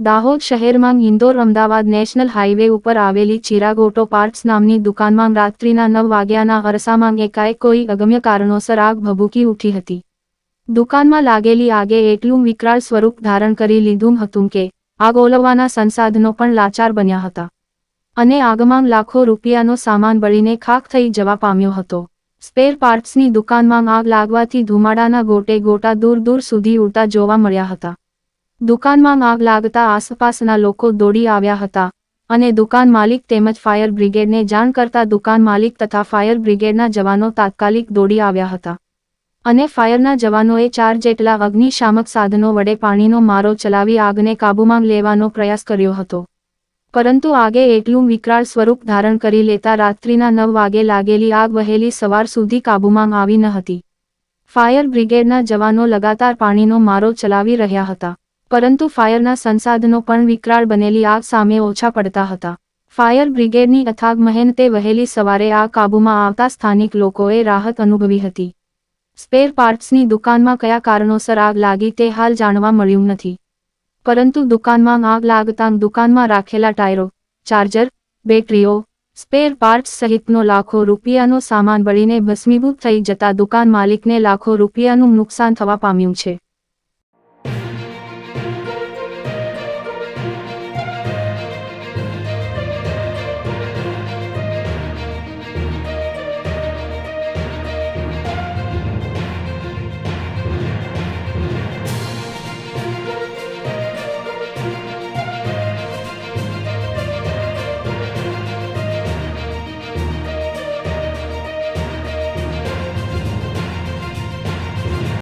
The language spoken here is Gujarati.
દાહોદ શહેરમાં ઇન્દોર અમદાવાદ નેશનલ હાઈવે ઉપર આવેલી ચિરાગ ઓટો પાર્ટ્સ નામની દુકાનમાં રાત્રિના નવ વાગ્યાના અરસામાં એકાએક કોઈ અગમ્ય કારણોસર આગ ભભૂકી ઉઠી હતી. દુકાનમાં લાગેલી આગે એટલું વિકરાળ સ્વરૂપ ધારણ કરી લીધું હતું કે, આગ ઓલવવાના સંસાધનો પણ લાચાર બન્યા હતા. અને આગમાં લાખો રૂપિયાનો સામાન બળીને ખાખ થઈ જવા પામ્યો હતો. સ્પેર પાર્ટ્સની દુકાનમાં આગ લાગવાથી ધુમાડાના ગોટે ગોટા દૂર દૂર સુધી ઉડતા જોવા મળ્યા હતા. દુકાનમાં આગ લાગતા આસપાસના લોકો દોડી આવ્યા હતા અને દુકાન માલિક તેમજ ફાયર બ્રિગેડને જાણ કરતા દુકાન માલિક તથા ફાયર બ્રિગેડના જવાનો તાત્કાલિક દોડી આવ્યા હતા. અને ફાયરના જવાનોએ ચાર જેટલા અગ્નિશામક સાધનો વડે પાણીનો મારો ચલાવી આગને કાબૂમાં લેવાનો પ્રયાસ કર્યો હતો. પરંતુ આગે એટલું વિકરાળ સ્વરૂપ ધારણ કરી લેતા રાત્રિના નવ વાગે લાગેલી આગ વહેલી સવાર સુધી કાબૂમાં આવી ન હતી. ફાયર બ્રિગેડના જવાનો લગાતાર પાણીનો મારો ચલાવી રહ્યા હતા. પરંતુ ફાયરના સંસાધનો પણ વિકરાળ બનેલી આગ સામે ઓછા પડતા હતા. ફાયર બ્રિગેડની અથાગ મહેનતે વહેલી સવારે આ કાબૂમાં આવતા સ્થાનિક લોકોએ રાહત અનુભવી હતી. સ્પેર પાર્ટ્સની દુકાનમાં કયા કારણોસર આગ લાગી તે હાલ જાણવા મળ્યું નથી. પરંતુ દુકાનમાં આગ લાગતાં દુકાનમાં રાખેલા ટાયરો, ચાર્જર, બેટરીઓ, સ્પેર પાર્ટ્સ સહિતનો લાખો રૂપિયાનો સામાન બળીને ભસ્મીભૂત થઈ જતા દુકાન માલિકને લાખો રૂપિયાનું નુકસાન થવા પામ્યું છે.